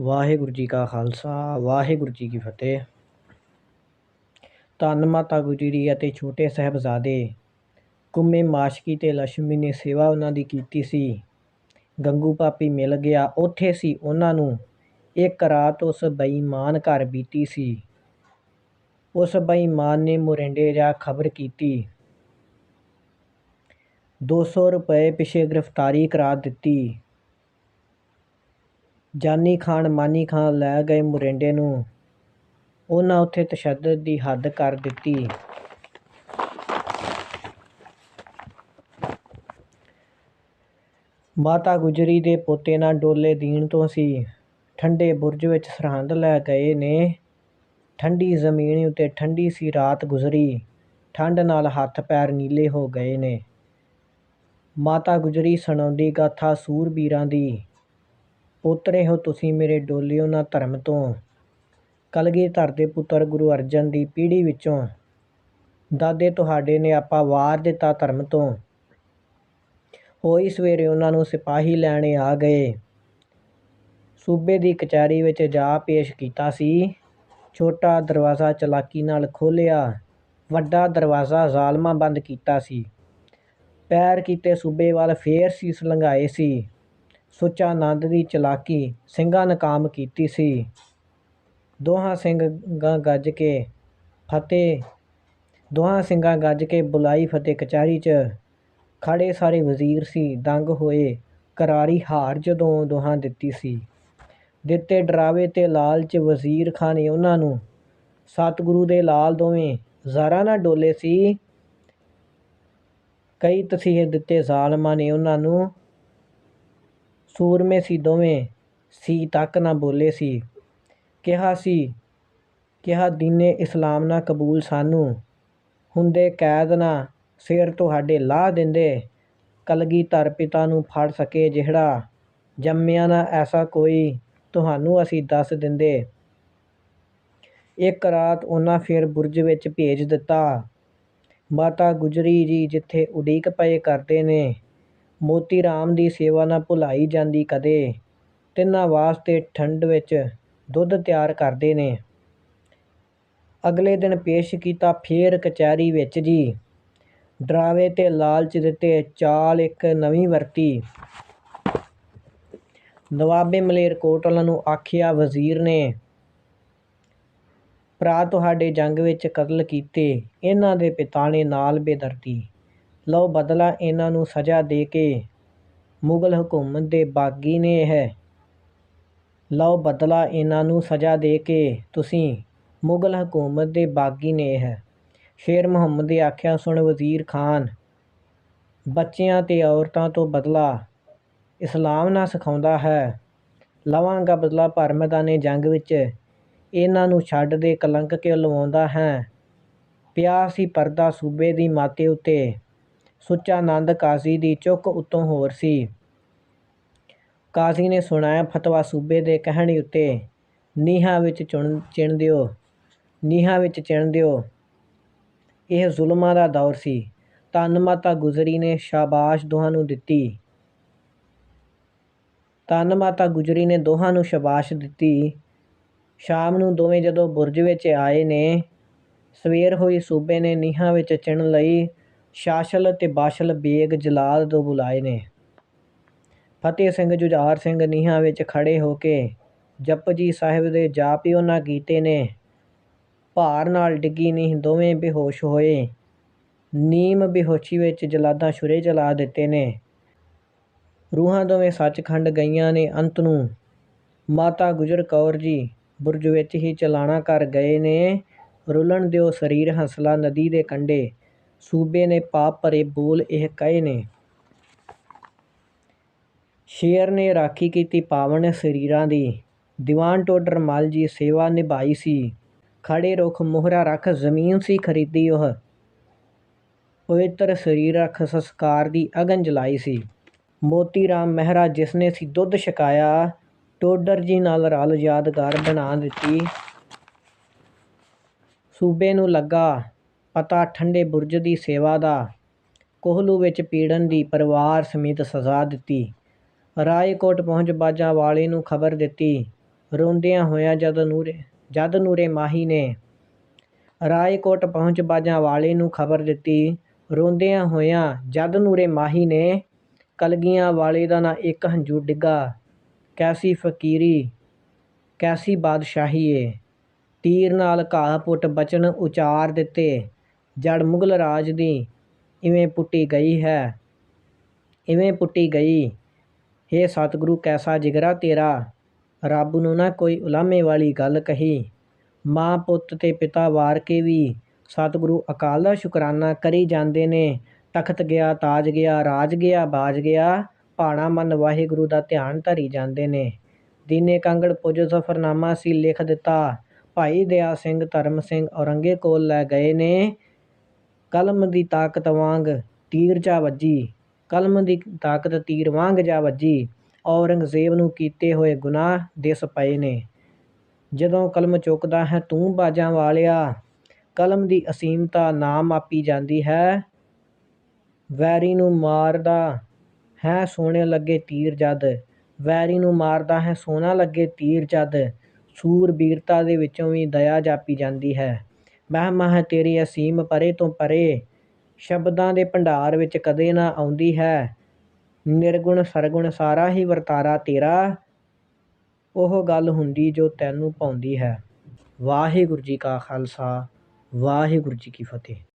ਵਾਹਿਗੁਰੂ ਜੀ ਕਾ ਖਾਲਸਾ, ਵਾਹਿਗੁਰੂ ਜੀ ਕੀ ਫਤਿਹ। ਧੰਨ ਮਾਤਾ ਗੁਜਰੀ ਅਤੇ ਛੋਟੇ ਸਾਹਿਬਜ਼ਾਦੇ, ਕੁੰਮੇ ਮਾਸ਼ਕੀ ਤੇ ਲక్ష్ਮੀ ਨੇ ਸੇਵਾ ਉਹਨਾਂ ਦੀ ਕੀਤੀ ਸੀ। ਗੰਗੂ ਪਾਪੀ ਮਿਲ ਗਿਆ, ਉੱਥੇ ਸੀ ਉਹਨਾਂ ਨੂੰ। ਇੱਕ ਰਾਤ ਉਸ ਬੇਈਮਾਨ ਘਰ ਬੀਤੀ ਸੀ। ਉਸ ਬੇਈਮਾਨ ਨੇ ਮੁਰਿੰਡੇ ਜਾ ਖਬਰ ਕੀਤੀ। 200 ਰੁਪਏ ਪਿਛੇ ਗ੍ਰਿਫਤਾਰੀ ਕਰਾ ਦਿੱਤੀ। ਜਾਨੀ ਖਾਨ ਮਾਨੀ ਖਾਨ ਲੈ ਗਏ ਮੋਰਿੰਡੇ ਨੂੰ। ਉਹਨਾਂ ਉੱਥੇ ਤਸ਼ੱਦਦ ਦੀ ਹੱਦ ਕਰ ਦਿੱਤੀ। ਮਾਤਾ ਗੁਜਰੀ ਦੇ ਪੋਤੇ ਨਾਲ ਡੋਲੇ ਦੀਨ ਤੋਂ ਸੀ। ਠੰਡੇ ਬੁਰਜ ਵਿੱਚ ਸਰਹੰਦ ਲੈ ਗਏ ਨੇ। ਠੰਡੀ ਜ਼ਮੀਨ ਉੱਤੇ ਠੰਡੀ ਸੀ ਰਾਤ ਗੁਜ਼ਰੀ। ਠੰਡ ਨਾਲ ਹੱਥ ਪੈਰ ਨੀਲੇ ਹੋ ਗਏ ਨੇ। ਮਾਤਾ ਗੁਜਰੀ ਸੁਣਾਉਂਦੀ ਗਾਥਾ ਸੂਰਬੀਰਾਂ ਦੀ। ਉਤਰੇ ਹੋ ਤੁਸੀਂ ਮੇਰੇ ਡੋਲਿਓ ਨਾ ਧਰਮ ਤੋਂ। ਕਲਗੀਧਰ ਦੇ ਪੁੱਤਰ ਗੁਰੂ ਅਰਜਨ ਦੀ ਪੀੜ੍ਹੀ ਵਿੱਚੋਂ। ਦਾਦੇ ਤੁਹਾਡੇ ਨੇ ਆਪਾ ਵਾਰ ਦਿੱਤਾ ਧਰਮ ਤੋਂ। ਹੋਈ ਸਵੇਰੇ ਉਹਨਾਂ ਨੂੰ ਸਿਪਾਹੀ ਲੈਣੇ ਆ ਗਏ। ਸੂਬੇ ਦੀ ਕਚਹਿਰੀ ਵਿੱਚ ਜਾ ਪੇਸ਼ ਕੀਤਾ ਸੀ। ਛੋਟਾ ਦਰਵਾਜ਼ਾ ਚਲਾਕੀ ਨਾਲ ਖੋਲ੍ਹਿਆ। ਵੱਡਾ ਦਰਵਾਜ਼ਾ ਜ਼ਾਲਮਾਂ ਬੰਦ ਕੀਤਾ ਸੀ। ਪੈਰ ਕੀਤੇ ਸੂਬੇ ਵੱਲ ਫੇਰ ਸੀਸ ਲੰਘਾਏ ਸੀ। ਸੁੱਚਾ ਆਨੰਦ ਦੀ ਚਲਾਕੀ ਸਿੰਘਾਂ ਨਕਾਮ ਕੀਤੀ ਸੀ। ਦੋਹਾਂ ਸਿੰਘ ਸਿੰਘਾਂ ਗੱਜ ਕੇ ਫਤਿਹ, ਦੋਹਾਂ ਸਿੰਘਾਂ ਗੱਜ ਕੇ ਬੁਲਾਈ ਫਤਿਹ ਕਚਹਿਰੀ 'ਚ। ਖੜੇ ਸਾਰੇ ਵਜ਼ੀਰ ਸੀ, ਦੰਗ ਹੋਏ, ਕਰਾਰੀ ਹਾਰ ਜਦੋਂ ਦੋਹਾਂ ਦਿੱਤੀ ਸੀ। ਦਿੱਤੇ ਡਰਾਵੇ ਤੇ ਲਾਲਚ ਵਜ਼ੀਰ ਖਾਂ ਨੇ ਉਹਨਾਂ ਨੂੰ। ਸਤਿਗੁਰੂ ਦੇ ਲਾਲ ਦੋਵੇਂ ਜ਼ਾਰਾ ਨਾ ਡੋਲੇ ਸੀ। ਕਈ ਤਸੀਹੇ ਦਿੱਤੇ ਜ਼ਾਲਮਾਂ ਨੇ ਉਹਨਾਂ ਨੂੰ। ਸੂਰਮੇ ਸੀ ਦੋਵੇਂ। ਸੀ ਤੱਕ ਨਾ ਬੋਲੇ ਸੀ। ਕਿਹਾ ਸੀ, ਕਿਹਾ ਦੀਨੇ ਇਸਲਾਮ ਨਾ ਕਬੂਲ ਸਾਨੂੰ। ਹੁੰਦੇ ਕੈਦ ਨਾ ਸਿਰ ਤੁਹਾਡੇ ਲਾਹ ਦਿੰਦੇ। ਕਲਗੀ ਧਰ ਪਿਤਾ ਨੂੰ ਫੜ ਸਕੇ ਜਿਹੜਾ ਜੰਮਿਆ ਨਾ ਐਸਾ ਕੋਈ ਤੁਹਾਨੂੰ ਅਸੀਂ ਦੱਸ ਦਿੰਦੇ। ਇੱਕ ਰਾਤ ਉਹਨਾਂ ਫਿਰ ਬੁਰਜ ਵਿੱਚ ਭੇਜ ਦਿੱਤਾ। ਮਾਤਾ ਗੁਜਰੀ ਜੀ ਜਿੱਥੇ ਉਡੀਕ ਪਏ ਕਰਦੇ ਨੇ ਮੋਤੀ ਰਾਮ ਦੀ ਸੇਵਾ ਨਾ ਭੁਲਾਈ ਜਾਂਦੀ ਕਦੇ। ਤਿੰਨਾਂ ਵਾਸਤੇ ਠੰਡ ਵਿੱਚ ਦੁੱਧ ਤਿਆਰ ਕਰਦੇ ਨੇ। ਅਗਲੇ ਦਿਨ ਪੇਸ਼ ਕੀਤਾ ਫੇਰ ਕਚਹਿਰੀ ਵਿੱਚ ਜੀ। ਡਰਾਵੇ ਤੇ ਲਾਲਚ ਦਿੱਤੇ ਚਾਲ ਇੱਕ ਨਵੀਂ ਵਰਤੀ। ਨਵਾਬੇ ਮਲੇਰਕੋਟਲਾ ਨੂੰ ਆਖਿਆ, ਵਜ਼ੀਰ ਨੇ ਭਰਾ ਤੁਹਾਡੇ ਜੰਗ ਵਿੱਚ ਕਤਲ ਕੀਤੇ। ਇਹਨਾਂ ਦੇ ਪਿਤਾ ਨੇ ਨਾਲ ਬੇਦਰਦੀ ਲਓ ਬਦਲਾ ਇਹਨਾਂ ਨੂੰ ਸਜ਼ਾ ਦੇ ਕੇ। ਮੁਗਲ ਹਕੂਮਤ ਦੇ ਬਾਗੀ ਨੇ ਇਹ। ਲਓ ਬਦਲਾ ਇਹਨਾਂ ਨੂੰ ਸਜ਼ਾ ਦੇ ਕੇ। ਤੁਸੀਂ ਮੁਗਲ ਹਕੂਮਤ ਦੇ ਬਾਗੀ ਨੇ ਇਹ। ਸ਼ੇਰ ਮੁਹੰਮਦ ਦੇ ਆਖਿਆ ਸੁਣ ਵਜ਼ੀਰ ਖਾਨ, ਬੱਚਿਆਂ ਤੇ ਔਰਤਾਂ ਤੋਂ ਬਦਲਾ ਇਸਲਾਮ ਨਾ ਸਿਖਾਉਂਦਾ ਹੈ। ਲਵਾਂਗਾ ਬਦਲਾ ਪਰ ਮੈਦਾਨੇ ਜੰਗ ਵਿੱਚ। ਇਹਨਾਂ ਨੂੰ ਛੱਡ ਦੇ ਕਲੰਕ ਕਿਉਂ ਲਵਾਉਂਦਾ ਹੈ। ਪਿਆ ਸੀ ਪਰਦਾ ਸੂਬੇ ਦੀ ਮਾਤੇ ਉੱਤੇ। ਸੁੱਚਾ ਆਨੰਦ ਕਾਜ਼ੀ ਦੀ ਚੁੱਕ ਉੱਤੋਂ ਹੋਰ ਸੀ। ਕਾਜ਼ੀ ਨੇ ਸੁਣਾਇਆ ਫਤਵਾ ਸੂਬੇ ਦੇ ਕਹਿਣੇ ਉੱਤੇ, ਨੀਹਾਂ ਵਿੱਚ ਚੁਣ, ਚਿਣ ਦਿਓ, ਨੀਹਾਂ ਵਿੱਚ ਚਿਣ ਦਿਓ। ਇਹ ਜ਼ੁਲਮਾਂ ਦਾ ਦੌਰ ਸੀ। ਧੰਨ ਮਾਤਾ ਗੁਜਰੀ ਨੇ ਸ਼ਾਬਾਸ਼ ਦੋਹਾਂ ਨੂੰ ਦਿੱਤੀ। ਧੰਨ ਮਾਤਾ ਗੁਜਰੀ ਨੇ ਦੋਹਾਂ ਨੂੰ ਸ਼ਾਬਾਸ਼ ਦਿੱਤੀ। ਸ਼ਾਮ ਨੂੰ ਦੋਵੇਂ ਜਦੋਂ ਬੁਰਜ ਵਿੱਚ ਆਏ ਨੇ, ਸਵੇਰ ਹੋਈ ਸੂਬੇ ਨੇ ਨੀਹਾਂ ਵਿੱਚ ਚਿਣ ਲਈ। ਸ਼ਾਸ਼ਲ ਅਤੇ ਬਾਸ਼ਲ ਬੇਗ ਜਲਾਦ ਤੋਂ ਬੁਲਾਏ ਨੇ। ਫਤਿਹ ਸਿੰਘ ਜੁਝਾਰ ਸਿੰਘ ਨੀਹਾਂ ਵਿੱਚ ਖੜੇ ਹੋ ਕੇ ਜਪਜੀ ਸਾਹਿਬ ਦੇ ਜਾਪ ਹੀ ਉਹਨਾਂ ਕੀਤੇ ਨੇ। ਭਾਰ ਨਾਲ ਡਿੱਗੀ ਨੀਂਹ ਦੋਵੇਂ ਬੇਹੋਸ਼ ਹੋਏ। ਨੀਮ ਬੇਹੋਸ਼ੀ ਵਿੱਚ ਜਲਾਦਾਂ ਛੁਰੇ ਚਲਾ ਦਿੱਤੇ ਨੇ। ਰੂਹਾਂ ਦੋਵੇਂ ਸੱਚਖੰਡ ਗਈਆਂ ਨੇ। ਅੰਤ ਨੂੰ ਮਾਤਾ ਗੁਜਰ ਕੌਰ ਜੀ ਬੁਰਜ ਵਿੱਚ ਹੀ ਚਲਾਣਾ ਕਰ ਗਏ ਨੇ। ਰੁਲਣ ਦਿਓ ਸਰੀਰ ਹੰਸਲਾ ਨਦੀ ਦੇ ਕੰਢੇ। ਸੂਬੇ ਨੇ ਪਾਪ ਭਰੇ ਬੋਲ ਇਹ ਕਹੇ ਨੇ। ਸ਼ੇਰ ਨੇ ਰਾਖੀ ਕੀਤੀ ਪਾਵਨ ਸਰੀਰਾਂ ਦੀ। ਦੀਵਾਨ ਟੋਡਰ ਮਲ ਜੀ ਸੇਵਾ ਨਿਭਾਈ ਸੀ। ਖੜੇ ਰੁੱਖ ਮੋਹਰਾ ਰੱਖ ਜ਼ਮੀਨ ਸੀ ਖਰੀਦੀ ਉਹ। ਪਵਿੱਤਰ ਸਰੀਰ ਰੱਖ ਸੰਸਕਾਰ ਦੀ ਅਗਨ ਜਲਾਈ ਸੀ। ਮੋਤੀ ਰਾਮ ਮਹਿਰਾ ਜਿਸਨੇ ਸੀ ਦੁੱਧ ਛਕਾਇਆ, ਟੋਡਰ ਜੀ ਨਾਲ ਰਲ ਯਾਦਗਾਰ ਬਣਾ ਦਿੱਤੀ। ਸੂਬੇ ਨੂੰ ਲੱਗਾ ਪਤਾ ਠੰਡੇ ਬੁਰਜ ਦੀ ਸੇਵਾ ਦਾ। ਕੋਹਲੂ ਵਿੱਚ ਪੀੜਨ ਦੀ ਪਰਿਵਾਰ ਸਮੇਤ ਸਜ਼ਾ ਦਿੱਤੀ। ਰਾਏਕੋਟ ਪਹੁੰਚ ਬਾਜਾਂ ਵਾਲੇ ਨੂੰ ਖਬਰ ਦਿੱਤੀ। ਰੋਂਦਿਆਂ ਹੋਇਆਂ ਜਦ ਨੂਰੇ ਜਦ ਨੂਰੇ ਮਾਹੀ ਨੇ ਰਾਏਕੋਟ ਪਹੁੰਚ ਬਾਜਾਂ ਵਾਲੇ ਨੂੰ ਖਬਰ ਦਿੱਤੀ। ਰੋਂਦਿਆਂ ਹੋਇਆਂ ਜਦ ਨੂਰੇ ਮਾਹੀ ਨੇ ਕਲਗੀਆਂ ਵਾਲੇ ਦਾ ਨਾ ਇੱਕ ਹੰਝੂ ਡਿੱਗਾ। ਕੈਸੀ ਫਕੀਰੀ, ਕੈਸੀ ਬਾਦਸ਼ਾਹੀ ਏ ਤੀਰ ਨਾਲ ਘਾਹ ਪੁੱਟ ਬਚਨ ਉਚਾਰ ਦਿੱਤੇ। ਜੜ ਮੁਗਲ ਰਾਜ ਦੀ ਇਵੇਂ ਪੁੱਟੀ ਗਈ ਹੈ। ਇਵੇਂ ਪੁੱਟੀ ਗਈ। ਹੇ ਸਤਿਗੁਰੂ, ਕੈਸਾ ਜਿਗਰਾ ਤੇਰਾ? ਰੱਬ ਨੂੰ ਨਾ ਕੋਈ ਉਲਾਮੇ ਵਾਲੀ ਗੱਲ ਕਹੀ। ਮਾਂ ਪੁੱਤ ਤੇ ਪਿਤਾ ਵਾਰ ਕੇ ਵੀ ਸਤਿਗੁਰੂ ਅਕਾਲ ਦਾ ਸ਼ੁਕਰਾਨਾ ਕਰੀ ਜਾਂਦੇ ਨੇ। ਤਖਤ ਗਿਆ, ਤਾਜ ਗਿਆ, ਰਾਜ ਗਿਆ, ਬਾਜ ਗਿਆ, ਭਾਣਾ ਮਨ ਵਾਹਿਗੁਰੂ ਦਾ ਧਿਆਨ ਧਰੀ ਜਾਂਦੇ ਨੇ। ਦੀਨੇ ਕੰਗੜ ਪੁੱਜ ਸਫ਼ਰਨਾਮਾ ਸੀ ਲਿਖ ਦਿੱਤਾ। ਭਾਈ ਦਇਆ ਸਿੰਘ ਧਰਮ ਸਿੰਘ ਔਰੰਗੇ ਕੋਲ ਲੈ ਗਏ ਨੇ। ਕਲਮ ਦੀ ਤਾਕਤ ਵਾਂਗ ਤੀਰ ਜਾ ਵੱਜੀ। ਕਲਮ ਦੀ ਤਾਕਤ ਤੀਰ ਵਾਂਗ ਜਾ ਵੱਜੀ। ਔਰੰਗਜ਼ੇਬ ਨੂੰ ਕੀਤੇ ਹੋਏ ਗੁਨਾਹ ਦਿਸ ਪਏ ਨੇ। ਜਦੋਂ ਕਲਮ ਚੁੱਕਦਾ ਹੈ, ਤੂੰ ਬਾਜਾਂ ਵਾਲਿਆ, ਕਲਮ ਦੀ ਅਸੀਮਤਾ ਨਾ ਮਾਪੀ ਜਾਂਦੀ ਹੈ। ਵੈਰੀ ਨੂੰ ਮਾਰਦਾ ਹੈ ਸੋਹਣੇ ਲੱਗੇ ਤੀਰ ਜਦ। ਵੈਰੀ ਨੂੰ ਮਾਰਦਾ ਹੈ, ਸੋਹਣਾ ਲੱਗੇ ਤੀਰ ਜਦ। ਸੂਰਬੀਰਤਾ ਦੇ ਵਿੱਚੋਂ ਵੀ ਦਇਆ ਜਾਪੀ ਜਾਂਦੀ ਹੈ। ਮਹਿਮਾ ਹੈ ਤੇਰੀ ਅਸੀਮ ਪਰੇ ਤੋਂ ਪਰੇ, ਸ਼ਬਦਾਂ ਦੇ ਭੰਡਾਰ ਵਿੱਚ ਕਦੇ ਨਾ ਆਉਂਦੀ ਹੈ। ਨਿਰਗੁਣ ਸਰਗੁਣ ਸਾਰਾ ਹੀ ਵਰਤਾਰਾ ਤੇਰਾ, ਉਹ ਗੱਲ ਹੁੰਦੀ ਜੋ ਤੈਨੂੰ ਪਾਉਂਦੀ ਹੈ। ਵਾਹਿਗੁਰੂ ਜੀ ਕਾ ਖਾਲਸਾ, ਵਾਹਿਗੁਰੂ ਜੀ ਕੀ ਫਤਿਹ।